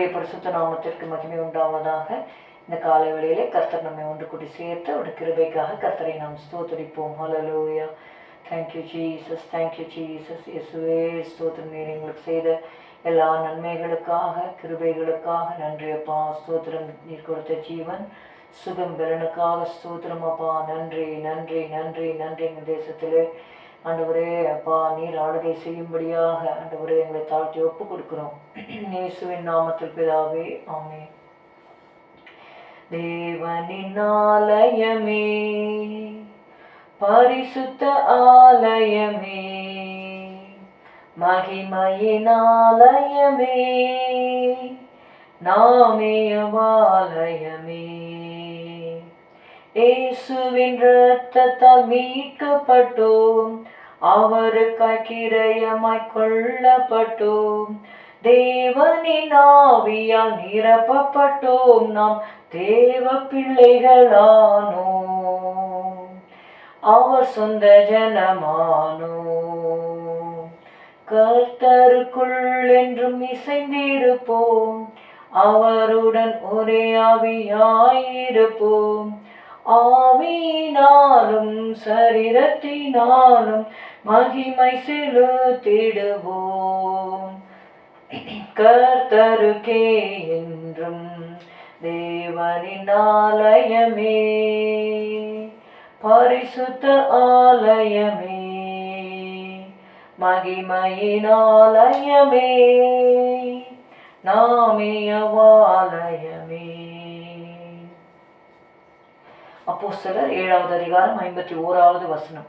கர்த்தருடைய பரிசுத்த நாமத்திற்கு மகிமை உண்டாவதாக. இந்த காலை வேளையிலே கர்த்தர் நம்மை ஒன்று கூட்டி சேர்த்து அவருடைய கிருபைக்காக கர்த்தரை நாம் ஸ்தோத்தரிப்போம். ஹலலோயா தேங்க்யூ ஜீசஸ் தேங்க்யூ ஜீசஸ் இயேசுவே ஸ்தோத்திரம். நீர் எங்களுக்கு செய்த எல்லா நன்மைகளுக்காக கிருபைகளுக்காக நன்றி அப்பா. ஸ்தோத்திரம். நீர் கொடுத்த ஜீவன் சுகம் பெறனுக்காக ஸ்தோத்திரம் அப்பா. நன்றி நன்றி நன்றி நன்றி. இந்த தேசத்திலே ஆண்டவரே அப்பா நீர் ஆளுகை செய்யும்படியாக ஆண்டவரே எங்களை தாழ்த்தி ஒப்பு கொடுக்கிறோம் இயேசுவின் நாமத்தில் பிதாவே ஆமே தேவனின் ஆலயமே பரிசுத்த ஆலயமே மகிமையின் ஆலயமே நாமேயவாலயமே இயேசுவின் ரத்தத்தால் மீட்கப்பட்டோம். அவருக்காய் கிரயமாய் கொள்ளப்பட்டோம். தேவனின் ஆவியால் நிரப்பப்பட்டோம். நாம் தேவ பிள்ளைகளானோம். அவர் சொந்த ஜனமானோம். கர்த்தருக்குள் என்றும் இசைந்திருப்போம். அவருடன் ஒரே ஆவியாயிருப்போம் ஆவியினாலும் சரீரத்தினாலும் மகிமை செலுத்திடுவோம். கர்த்தருக்கே என்றும் தேவனின் ஆலயமே. பரிசுத்த ஆலயமே. மகிமையின் ஆலயமே. நாமேயவாலயமே அப்போ சிலர் ஏழாவது அதிகாரம் ஐம்பத்தி ஓராவது வசனம்.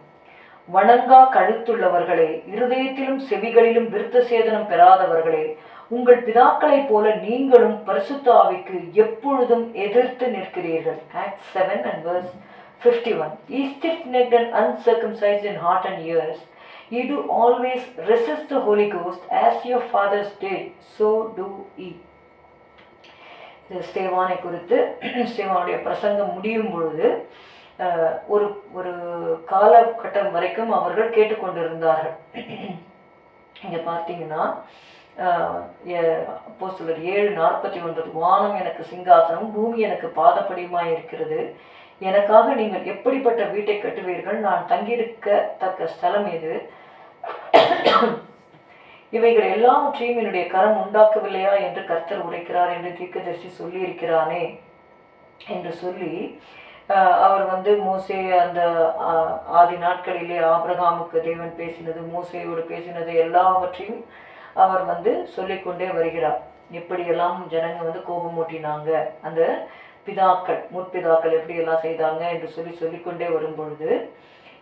வணங்கா கழுத்துள்ளவர்களே இருதயத்திலும் செவிகளிலும் விருத்த சேதனம் பெறாதவர்களே உங்கள் பிதாக்களைப் போல நீங்களும் பரிசுத்தாவிக்கு எப்பொழுதும் எதிர்த்து நிற்கிறீர்கள். Act seven and verse fifty one ye stiff necked and uncircumcised in heart and ears ye do always resist the Holy Ghost as your fathers did so do ye. ஸ்தேவானை குறித்து ஸ்தேவானுடைய பிரசங்கம் முடியும் பொழுது ஒரு ஒரு காலகட்டம் வரைக்கும் அவர்கள் கேட்டுக்கொண்டிருந்தார்கள். இங்கே பார்த்தீங்கன்னா அப்போ சிலர் ஏழு நாற்பத்தி ஒன்பது வானம் எனக்கு சிங்காசனம் பூமி எனக்கு பாதப்படியுமாய் இருக்கிறது எனக்காக நீங்கள் எப்படிப்பட்ட வீட்டை கட்டுவீர்கள்? நான் தங்கியிருக்கத்தக்க ஸ்தலம் எது? இவைகள் எல்லாவற்றையும் என்னுடைய கரம் உண்டாக்கவில்லையா என்று கர்த்தர் உரைக்கிறார் என்று தீர்க்கதர்சி சொல்லியிருக்கிறானே என்று சொல்லி அவர் வந்து மோசே அந்த ஆதி நாட்களிலே ஆபிரகாமுக்கு தேவன் பேசினது மூசையோடு பேசினது எல்லாவற்றையும் அவர் வந்து சொல்லிக்கொண்டே வருகிறார். எப்படியெல்லாம் ஜனங்க வந்து கோபமூட்டினாங்க அந்த பிதாக்கள் முற்பிதாக்கள் எப்படியெல்லாம் செய்தாங்க என்று சொல்லி சொல்லிக்கொண்டே வரும் பொழுது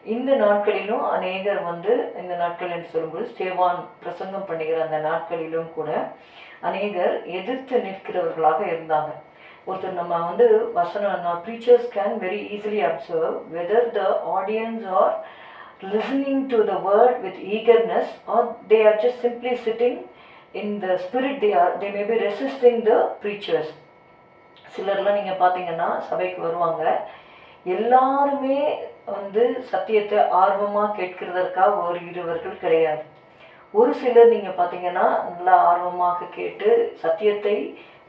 இந்த நாட்களிலும் அநேகர் வந்து இந்த நாட்கள் என்று சொல்லும்போது ஸ்தேவான் பிரசங்கம் பண்ணுகிற அந்த நாட்களிலும் கூட அநேகர் எதிர்த்து நிற்கிறவர்களாக இருந்தாங்க. ஒருத்தர் நம்ம வந்து வசனம் preachers can very easily observe whether the audience are listening to the word with eagerness or they are just simply sitting in the spirit they are they may be resisting the preachers சிலர்லாம் நீங்கள் பார்த்தீங்கன்னா சபைக்கு வருவாங்க. எல்லாருமே வந்து சத்தியத்தை ஆர்வமாக கேட்கிறதற்காக ஒரு இருவர்கள் கிடையாது. ஒரு சிலர் நீங்கள் பார்த்தீங்கன்னா நல்லா ஆர்வமாக கேட்டு சத்தியத்தை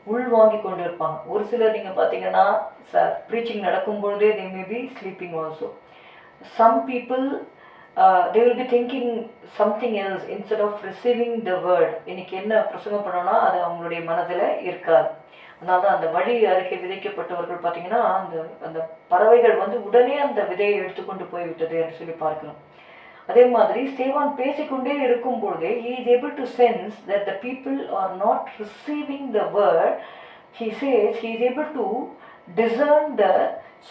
உள்வாங்கி கொண்டு இருப்பாங்க ஒரு சிலர் நீங்கள் பார்த்தீங்கன்னா ச ப்ரீச்சிங் நடக்கும் பொழுதே they may be sleeping also some people they will be thinking something else instead of receiving the word இன்னைக்கு என்ன பிரசங்கம் பண்ணோன்னா அது அவங்களுடைய மனதில் இருக்காது. அதனால தான் அந்த வழி அருகே விதைக்கப்பட்டவர்கள் பார்த்தீங்கன்னா அந்த அந்த பறவைகள் வந்து உடனே அந்த விதையை எடுத்துக்கொண்டு போய்விட்டது என்று சொல்லி பார்க்கிறோம் அதே மாதிரி சேவான் பேசிக்கொண்டே இருக்கும் பொழுதே he is able to sense that the people are not receiving the word he says he is able to discern the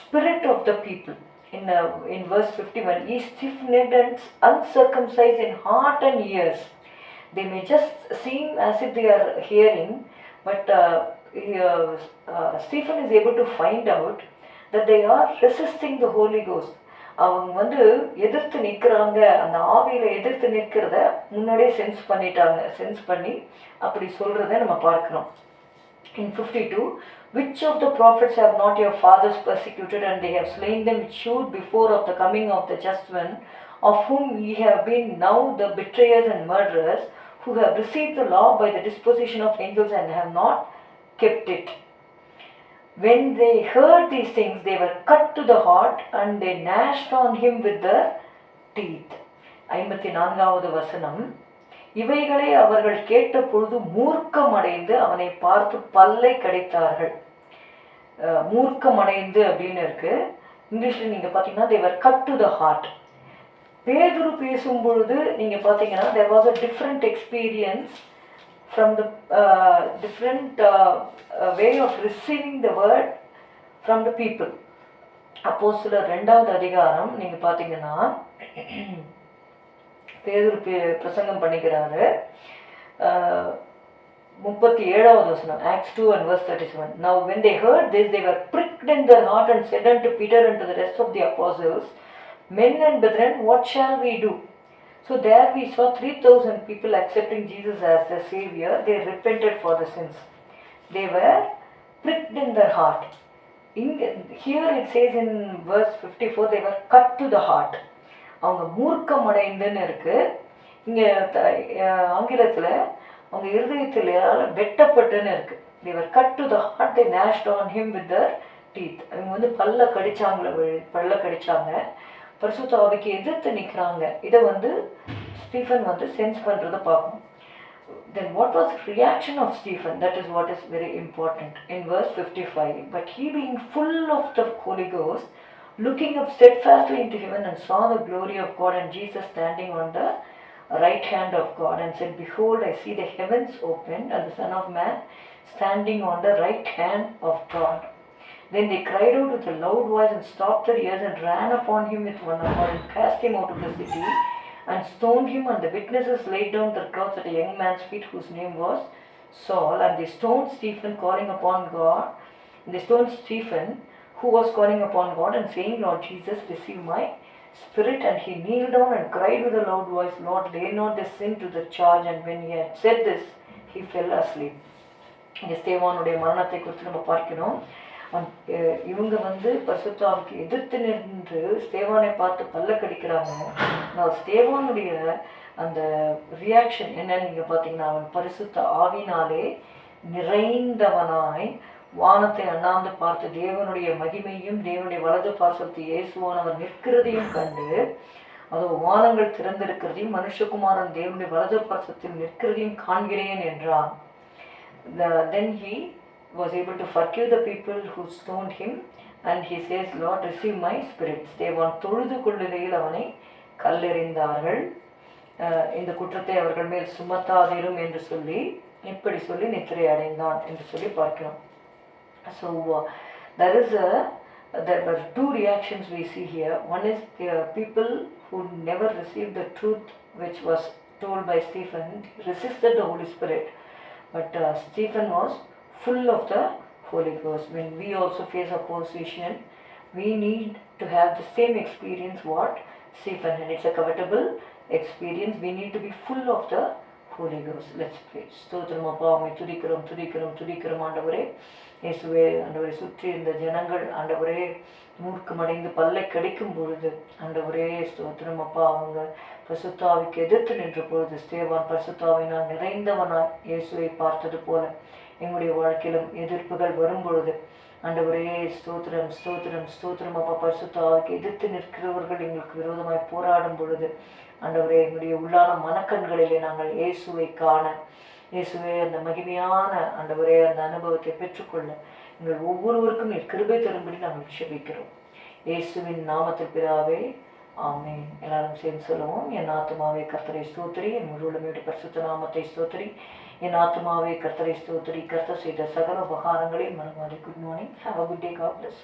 spirit of the people in in verse fifty 51, ye stiff-necked and uncircumcised in heart and ears. They may just seem as if they are hearing, but uh, uh, Stephen is able to find out that they are resisting the Holy Ghost. அவங்க வந்து எதிர்த்து நிற்கிறாங்க அந்த ஆவியில் எதிர்த்து நிற்கிறத முன்னாடியே sense பண்ணிட்டாங்க sense பண்ணி அப்படி சொல்கிறத நம்ம பார்க்குறோம் in fifty two which of the prophets have not your fathers persecuted and they have slain them showed before of the coming of the just one of whom you have been now the betrayers and murderers who have received the law by the disposition of angels and have not kept it. When they heard these things, they were cut to the heart and they gnashed on him with their teeth. ஐம்பத்தி நான்காவது வசனம் இவைகளை அவர்கள் கேட்ட பொழுது மூர்க்கமடைந்து அவனை பார்த்து பல்லை கடித்தார்கள் மூர்க்கமடைந்து அப்படின்னு இருக்கு இங்கிலீஷில் நீங்கள் பார்த்தீங்கன்னா they were cut to the heart பேதுரு பேசும் பொழுது நீங்கள் பார்த்தீங்கன்னா there was a different experience from the different way of receiving the word from the people அப்போ சில ரெண்டாவது அதிகாரம் நீங்கள் பார்த்தீங்கன்னா பேதூர் பிரசங்கம் பண்ணிக்கிறாரு. முப்பத்தி ஏழாவது வசனம் acts two and verse thirty seven now when they heard this they were in in their and said and to Peter and to the rest of the apostles, Men and brethren, what shall we? So there we saw 3,000 people accepting Jesus as their Savior. They repented for the sins. They were pricked in their heart. In, here it says in verse 54, they were cut to the heart. அவங்க மூர்க்கமடைந்துன்னு இருக்கு இங்கே ஆங்கிலத்தில் அவங்க இருதயத்தில் வெட்டப்பட்டுன்னு இருக்கு they were cut to the heart they gnashed on him with their teeth அவங்க வந்து பல்ல கடிச்சாங்களே பல்ல கடிச்சாங்க பரிசுத்த ஆவிக்கு எதிர்த்து நிற்கிறாங்க இதை வந்து ஸ்டீஃபன் வந்து சென்ஸ் பண்ணுறதை பார்க்கணும் then what was the reaction of Stephen? That is what is very important. In verse 55, but he being full of the Holy Ghost, looking up steadfastly into heaven and saw the glory of God and Jesus standing on the right hand of God and said, Behold, I see the heavens opened and the Son of Man standing on the right hand of God. Then they cried out with a loud voice and stopped their ears and ran upon him with one accord and cast him out of the city and stoned him. And the witnesses laid down their clothes at a young man's feet whose name was Saul. And they stoned Stephen, calling upon God. And they stoned Stephen, who was calling upon God and saying, Lord Jesus, receive my spirit. And he kneeled down and cried with a loud voice, Lord, lay not this sin to the charge. And when he had said this, he fell asleep. இங்கே ஸ்தேவானுடைய மரணத்தை குறித்து நம்ம பார்க்கிறோம் அவன், அஹ், இவங்க வந்து பசுத்தாவுக்கு எதிர்த்து நின்று ஸ்தேவானை பார்த்து பல்ல கடிக்கிறாங்க. நான் ஸ்தேவானுடைய அந்த ரியாக்ஷன் என்னன்னு நீங்க பார்த்தீங்கன்னா அவன் பரிசுத்த ஆவினாலே நிறைந்தவனாய் வானத்தை அண்ணாந்து பார்த்து தேவனுடைய மகிமையும் தேவனுடைய வலது பார்சத்து இயேசுவானவர் நிற்கிறதையும் கண்டு அதோ வானங்கள் திறந்திருக்கிறதையும் மனுஷகுமாரன் தேவனுடைய வலது பாசத்தில் நிற்கிறதையும் காண்கிறேன் என்றான். Then he was able to forgive the people who stoned him and he says lord receive my spirit தேவான் தொழுது கொள்ளுகையில் அவனை கல்லெறிந்தார்கள் அஹ், இந்த குற்றத்தை அவர்கள் மேல் சுமத்தாதிரும் என்று சொல்லி இப்படி சொல்லி நித்திரை அடைந்தான் என்று சொல்லி பார்க்கிறோம் so uh, there is a there were two reactions we see here one is the people who never received the truth which was told by stephen resisted the holy spirit but uh, Stephen was full of the Holy Ghost. When we also face opposition, we need to have the same experience what Stephen had. It's a covetable experience. We need to be full of the Holy Ghost. Let's pray. ஸ்தோத்திரம் அப்பா உம்மை துதிக்கிறோம் துதிக்கிறோம் துதிக்கிறோம் ஆண்டவரே இயேசுவே ஆண்டவரை சுற்றி இந்த ஜனங்கள் ஆண்டவரே மூர்க்கமடைந்து பல்லை கடிக்கும் பொழுது ஆண்டவரே ஸ்தோத்திரம் அப்பா அவங்க பசுத்தாவிக்கு எதிர்த்து நின்ற பொழுது ஸ்தேவான் பசுத்தாவினால் நிறைந்தவனாய் இயேசுவை பார்த்தது போல எங்களுடைய வாழ்க்கையிலும் எதிர்ப்புகள் வரும்பொழுது அந்த ஒரே ஸ்தோத்திரம் ஸ்தோத்திரம் ஸ்தோத்திரம். அப்பா பரிசுத்தாவுக்கு எதிர்த்து நிற்கிறவர்கள் எங்களுக்கு விரோதமாய் போராடும் பொழுது ஆண்டவரே எங்களுடைய உள்ளான மனக்கண்களிலே நாங்கள் இயேசுவை காண இயேசுவே அந்த மகிமையான ஒரே அந்த அனுபவத்தை பெற்றுக்கொள்ள எங்கள் ஒவ்வொருவருக்கும் கிருபை தரும்படி நாங்கள் செபிக்கிறோம் இயேசுவின் நாமத்தில் பிதாவே ஆமேன். எல்லாரும் சேர்ந்து சொல்லுவோம் என் ஆத்மாவை கர்த்தரை ஸ்தோத்திரி என் முழு உடமையுடைய பரிசுத்த நாமத்தை ஸ்தோத்திரி. என் ஆத்மாவே கர்த்தரை ஸ்தோத்திரி கர்த்தர் செய்த சகல உபகாரங்களையும் மனமாடி good morning have a good day God bless